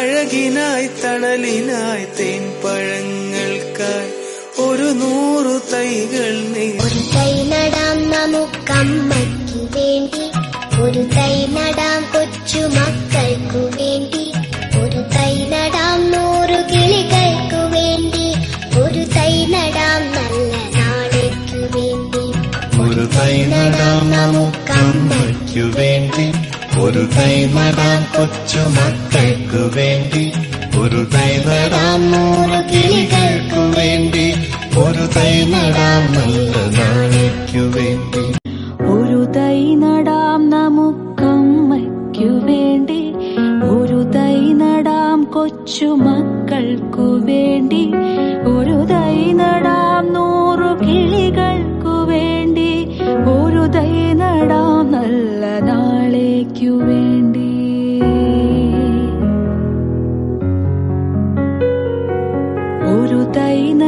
അഴകിനായി തണലിനായി തേൻ പഴങ്ങൾക്കായി ഒരു നൂറു തൈകൾ നീ ഒരു തൈ നടാം നമുക്കമ്മയ്ക്ക് വേണ്ടി. ഒരു തൈ നടാം കൊച്ചു മക്കൾക്കു വേണ്ടി. ഒരു തൈ നടാം നൂറു കിളികൾക്കു വേണ്ടി. ഒരു തൈ നടാം നല്ല നാളേക്കു വേണ്ടി. ഒരു തൈ നടാം നമുക്കമ്മയ്ക്കു വേണ്ടി. ഒരു തൈ കൊച്ചു മക്കൾക്കു വേണ്ടി ഒരു തൈ നൂറ് കിളികൾക്കു വേണ്ടി ഒരു തൈ നടാം നല്ല നാളേക്കു വേണ്ടി. ഒരു തൈ നടാം നമുക്കമ്മയ്ക്കു വേണ്ടി ഒരു തൈ നടാം കൊച്ചു മക്കൾക്കു വേണ്ടി గురుతైన